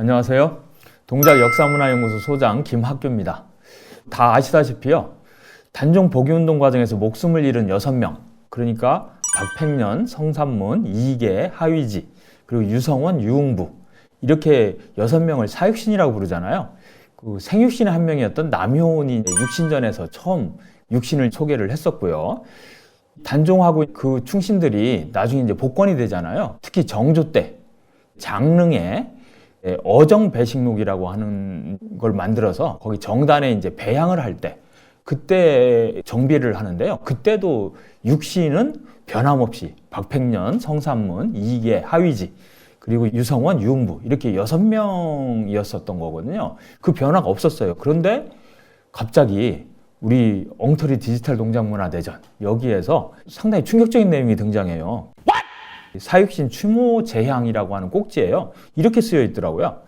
안녕하세요. 동작 역사문화연구소 소장 김학규입니다. 다 아시다시피요. 단종 복위운동 과정에서 목숨을 잃은 6명, 그러니까 박팽년, 성삼문, 이계, 하위지, 그리고 유성원, 유흥부 이렇게 6명을 사육신이라고 부르잖아요. 그 생육신의 한 명이었던 남효원이 육신전에서 처음 육신을 소개를 했었고요. 단종하고 그 충신들이 나중에 이제 복권이 되잖아요. 특히 정조 때 장릉에 어정 배식록이라고 하는 걸 만들어서 거기 정단에 이제 배양을 할 때 그때 정비를 하는데요. 그때도 육신은 변함없이 박팽년, 성삼문, 이계, 하위지 그리고 유성원, 유흥부 이렇게 여섯 명이었었던 거거든요. 그 변화가 없었어요. 그런데 갑자기 우리 엉터리 디지털 동작문화 대전 여기에서 상당히 충격적인 내용이 등장해요. 사육신 추모 제향이라고 하는 꼭지예요. 이렇게 쓰여 있더라고요.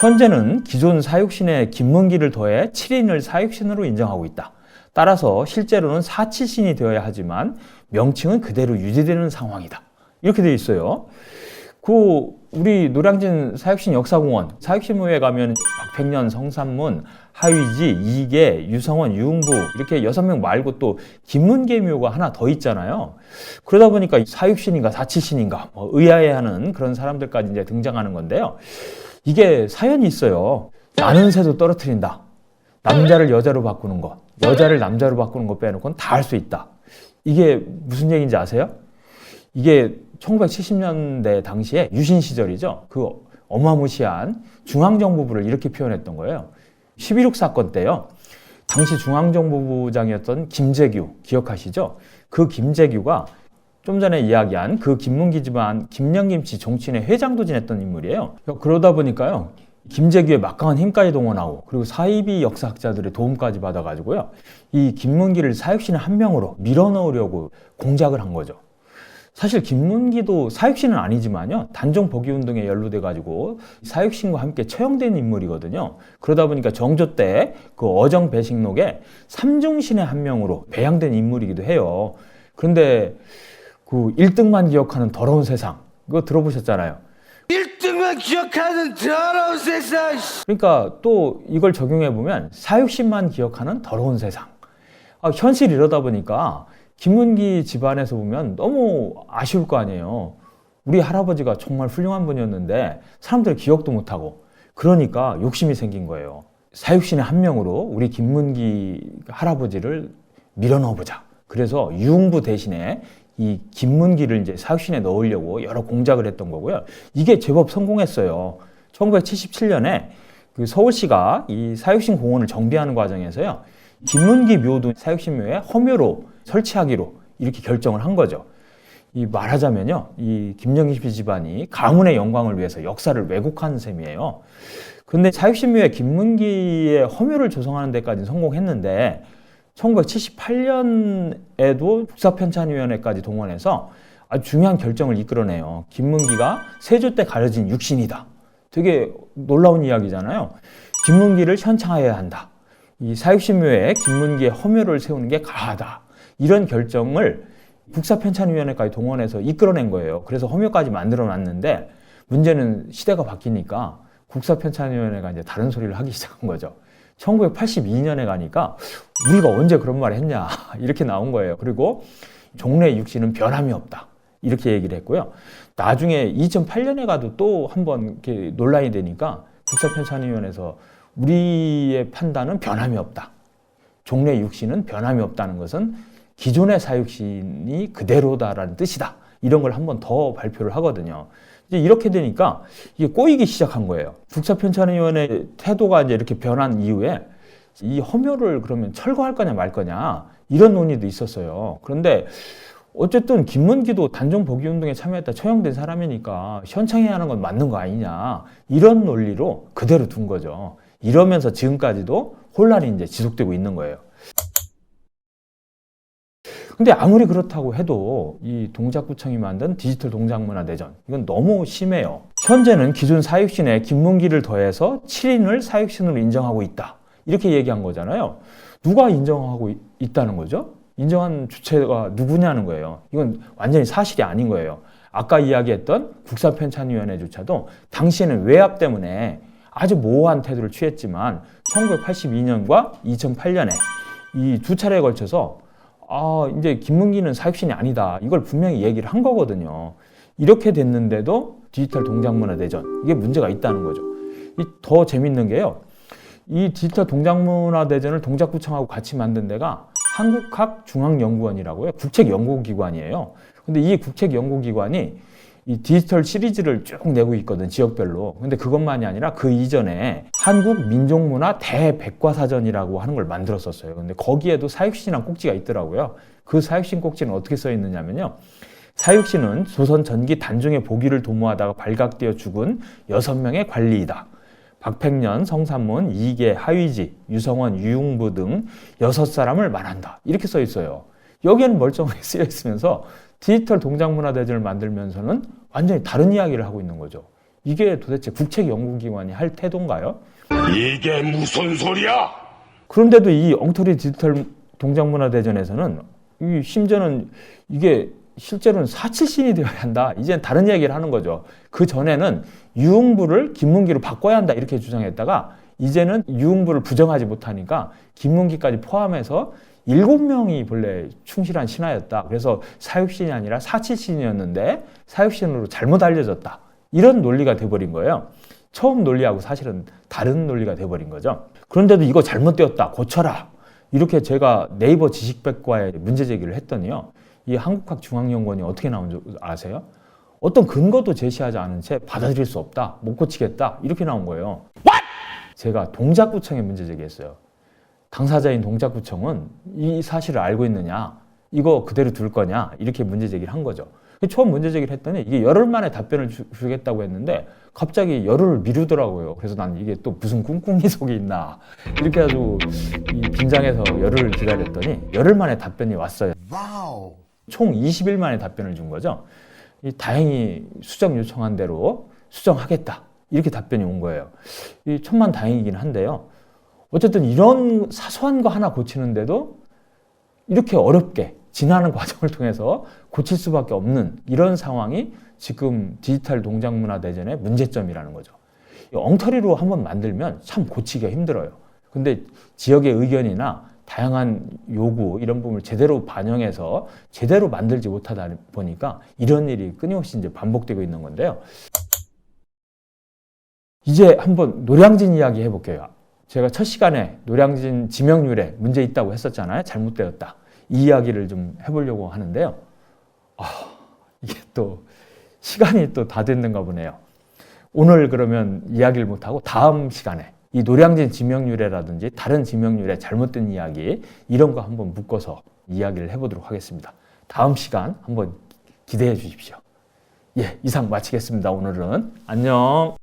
현재는 기존 사육신의 김문기를 더해 7인을 사육신으로 인정하고 있다. 따라서 실제로는 사칠신이 되어야 하지만 명칭은 그대로 유지되는 상황이다. 이렇게 되어 있어요. 그 우리 노량진 사육신 역사공원 사육신무에 가면 박팽년, 성삼문, 하위지, 이계, 유성원, 유흥부 이렇게 여섯 명 말고 또 김문계 묘가 하나 더 있잖아요. 그러다 보니까 사육신인가 사칠신인가 뭐 의아해하는 그런 사람들까지 이제 등장하는 건데요. 이게 사연이 있어요. 나는 새도 떨어뜨린다. 남자를 여자로 바꾸는 것, 여자를 남자로 바꾸는 것 빼놓고는 다 할 수 있다. 이게 무슨 얘기인지 아세요? 이게 1970년대 당시에 유신 시절이죠. 그 어마무시한 중앙정보부를 이렇게 표현했던 거예요. 11.6 사건 때요. 당시 중앙정보부장이었던 김재규 기억하시죠? 그 김재규가 좀 전에 이야기한 그 김문기 집안 김영김씨 정치인의 회장도 지냈던 인물이에요. 그러다 보니까요. 김재규의 막강한 힘까지 동원하고 그리고 사이비 역사학자들의 도움까지 받아가지고요. 이 김문기를 사육신의 한 명으로 밀어넣으려고 공작을 한 거죠. 사실 김문기도 사육신은 아니지만요. 단종 복위 운동에 연루돼 가지고 사육신과 함께 처형된 인물이거든요. 그러다 보니까 정조 때 그 어정 배식록에 삼중신의 한 명으로 배양된 인물이기도 해요. 그런데 그 1등만 기억하는 더러운 세상 그거 들어보셨잖아요. 1등만 기억하는 더러운 세상 그러니까 또 이걸 적용해 보면 사육신만 기억하는 더러운 세상. 아, 현실 이러다 보니까 김문기 집안에서 보면 너무 아쉬울 거 아니에요. 우리 할아버지가 정말 훌륭한 분이었는데 사람들 기억도 못하고 그러니까 욕심이 생긴 거예요. 사육신의 한 명으로 우리 김문기 할아버지를 밀어넣어보자. 그래서 유흥부 대신에 이 김문기를 이제 사육신에 넣으려고 여러 공작을 했던 거고요. 이게 제법 성공했어요. 1977년에 그 서울시가 이 사육신 공원을 정비하는 과정에서요. 김문기 묘도 사육신 묘에 허묘로 설치하기로 이렇게 결정을 한 거죠. 이 말하자면요, 이 김영기 씨 집안이 가문의 영광을 위해서 역사를 왜곡한 셈이에요. 근데 사육신묘에 김문기의 허묘를 조성하는 데까지 성공했는데 1978년에도 국사편찬위원회까지 동원해서 아주 중요한 결정을 이끌어내요. 김문기가 세조 때 가려진 육신이다. 되게 놀라운 이야기잖아요. 김문기를 현창해야 한다. 이 사육신묘에 김문기의 허묘를 세우는 게 가하다. 이런 결정을 국사편찬위원회까지 동원해서 이끌어낸 거예요. 그래서 허묘까지 만들어 놨는데 문제는 시대가 바뀌니까 국사편찬위원회가 이제 다른 소리를 하기 시작한 거죠. 1982년에 가니까 우리가 언제 그런 말을 했냐 이렇게 나온 거예요. 그리고 종래 육신은 변함이 없다 이렇게 얘기를 했고요. 나중에 2008년에 가도 또 한번 이렇게 논란이 되니까 국사편찬위원회에서 우리의 판단은 변함이 없다. 종래 육신은 변함이 없다는 것은 기존의 사육신이 그대로다라는 뜻이다. 이런 걸 한 번 더 발표를 하거든요. 이제 이렇게 되니까 이게 꼬이기 시작한 거예요. 국사편찬위원회 태도가 이제 이렇게 변한 이후에 이 허묘를 그러면 철거할 거냐 말 거냐 이런 논의도 있었어요. 그런데 어쨌든 김문기도 단종 복위 운동에 참여했다 처형된 사람이니까 현창해야 하는 건 맞는 거 아니냐 이런 논리로 그대로 둔 거죠. 이러면서 지금까지도 혼란이 이제 지속되고 있는 거예요. 근데 아무리 그렇다고 해도 이 동작구청이 만든 디지털 동작문화 대전 이건 너무 심해요. 현재는 기존 사육신에 김문기를 더해서 7인을 사육신으로 인정하고 있다. 이렇게 얘기한 거잖아요. 누가 인정하고 있, 있다는 거죠? 인정한 주체가 누구냐는 거예요. 이건 완전히 사실이 아닌 거예요. 아까 이야기했던 국사편찬위원회조차도 당시에는 외압 때문에 아주 모호한 태도를 취했지만 1982년과 2008년에 이 두 차례에 걸쳐서 아 이제 김문기는 사육신이 아니다 이걸 분명히 얘기를 한 거거든요. 이렇게 됐는데도 디지털 동작문화 대전 이게 문제가 있다는 거죠. 이 더 재밌는 게요. 이 디지털 동작문화 대전을 동작구청하고 같이 만든 데가 한국학중앙연구원이라고요. 국책연구기관이에요. 근데 이 국책연구기관이 이 디지털 시리즈를 쭉 내고 있거든 지역별로. 근데 그것만이 아니라 그 이전에 한국 민족문화 대백과사전이라고 하는 걸 만들었었어요. 근데 거기에도 사육신이란 꼭지가 있더라고요. 그 사육신 꼭지는 어떻게 써 있느냐면요. 사육신은 조선 전기 단종의 보기를 도모하다가 발각되어 죽은 여섯 명의 관리이다. 박팽년, 성삼문, 이계, 하위지, 유성원, 유용부 등 여섯 사람을 말한다. 이렇게 써 있어요. 여기에는 멀쩡하게 쓰여 있으면서 디지털 동작 문화 대전을 만들면서는 완전히 다른 이야기를 하고 있는 거죠. 이게 도대체 국책 연구기관이 할 태도인가요? 이게 무슨 소리야? 그런데도 이 엉터리 디지털 동작 문화 대전에서는 이 심지어는 이게 실제로는 사칠신이 되어야 한다. 이제는 다른 이야기를 하는 거죠. 그 전에는 유흥부를 김문기로 바꿔야 한다 이렇게 주장했다가 이제는 유흥부를 부정하지 못하니까 김문기까지 포함해서 일곱 명이 본래 충실한 신하였다. 그래서 사육신이 아니라 사칠신이었는데 사육신으로 잘못 알려졌다. 이런 논리가 돼버린 거예요. 처음 논리하고 사실은 다른 논리가 돼버린 거죠. 그런데도 이거 잘못되었다. 고쳐라. 이렇게 제가 네이버 지식백과에 문제 제기를 했더니요. 이 한국학중앙연구원이 어떻게 나온 줄 아세요? 어떤 근거도 제시하지 않은 채 받아들일 수 없다. 못 고치겠다. 이렇게 나온 거예요. 제가 동작구청에 문제 제기했어요. 당사자인 동작구청은 이 사실을 알고 있느냐, 이거 그대로 둘 거냐, 이렇게 문제 제기를 한 거죠. 처음 문제 제기를 했더니 이게 열흘 만에 답변을 주, 주겠다고 했는데 갑자기 열흘을 미루더라고요. 그래서 난 이게 또 무슨 꿍꿍이 속이 있나. 이렇게 해가지고 이 긴장해서 열흘을 기다렸더니 열흘 만에 답변이 왔어요. 총 20일 만에 답변을 준 거죠. 이 다행히 수정 요청한 대로 수정하겠다. 이렇게 답변이 온 거예요. 이 천만 다행이긴 한데요. 어쨌든 이런 사소한 거 하나 고치는데도 이렇게 어렵게 지나는 과정을 통해서 고칠 수밖에 없는 이런 상황이 지금 디지털 동작 문화 대전의 문제점이라는 거죠. 이 엉터리로 한번 만들면 참 고치기가 힘들어요. 근데 지역의 의견이나 다양한 요구 이런 부분을 제대로 반영해서 제대로 만들지 못하다 보니까 이런 일이 끊임없이 이제 반복되고 있는 건데요. 이제 한번 노량진 이야기 해볼게요. 제가 첫 시간에 노량진 지명률에 문제 있다고 했었잖아요. 잘못되었다. 이 이야기를 좀 해보려고 하는데요. 아, 이게 또 시간이 또 다 됐는가 보네요. 오늘 그러면 이야기를 못하고 다음 시간에 이 노량진 지명률에라든지 다른 지명률에 잘못된 이야기 이런 거 한번 묶어서 이야기를 해보도록 하겠습니다. 다음 시간 한번 기대해 주십시오. 예, 이상 마치겠습니다. 오늘은 안녕.